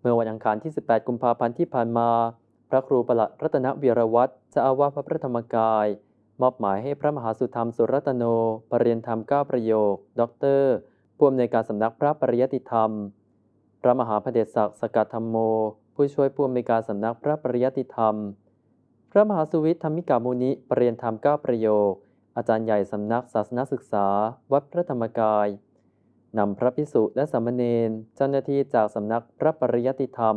เมื่อวันอังคารที่ 18 กุมภาพันธ์ที่ผ่านมา พระครูประหลัดรัตนวีรวัตรเจ้าอาวาสวัดพระธรรมกาย มอบหมายให้พระมหาสุธรรมสุรัตโนปรริยนธรรม 9 ประโยค ด็อกเตอร์ผู้อำนวยการสำนักพระปริยติธรรม พระมหาพเดชศักดิ์สกัดธรรมโม ผู้ช่วยผู้อำนวยการสำนักพระปริยติธรรม พระมหาสุวิทย์ธรรมิกามุนิปรริยนธรรม 9 ประโยค อาจารย์ใหญ่สำนักศาสนศึกษา วัดพระธรรมกาย นำพระพิสุและสามเณรเจ้าหน้าที่จากสำนักพระปริยติธรรม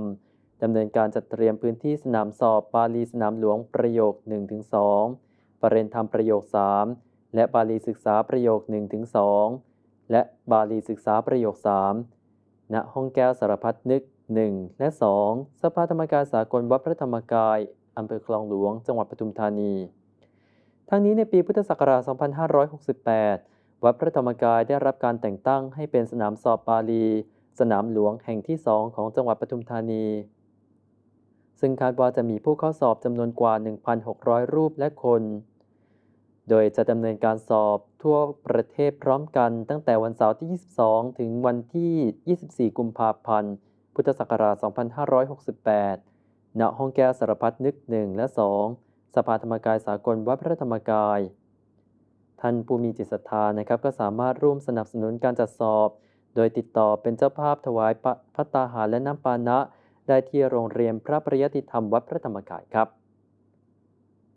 ดำเนินการจัดเตรียมพื้นที่สนามสอบ บาลีสนามหลวงประโยค 1-2 ปรริยนธรรมประโยค 3 และบาลีศึกษาประโยค 1-2 และบาลีศึกษาประโยค 3 ณห้องแก้วสารพัดนึก 1 และ 2 สภาธรรมกายสากลวัดพระธรรมกายอำเภอคลองหลวง จังหวัดปทุมธานี ทั้งนี้ในปีพุทธศักราช 2568 วัดพระธรรมกายได้รับการแต่งตั้งให้เป็นสนามสอบบาลี สนามหลวงแห่งที่2ของจังหวัดปทุมธานี ซึ่งคาดว่าจะมีผู้เข้าสอบจำนวนกว่า 1,600 รูปและคน โดยจะดำเนินการสอบทั่วประเทศพร้อมกันตั้งแต่วันเสาร์ที่ 22 ถึงวันที่ 24 กุมภาพันธ์ พุทธศักราช 2568 ณ ห้องแก้วสารพัดนึก 1 และ 2 สภาธรรมกายสากลวัดพระธรรมกาย ท่านผู้มีจิตศรัทธานะครับก็สามารถร่วมสนับสนุนการจัดสอบ โดยติดต่อเป็นเจ้าภาพถวายพระตาหารและน้ำปานะ ได้ที่โรงเรียนพระปริยติธรรมวัดพระธรรมกายครับ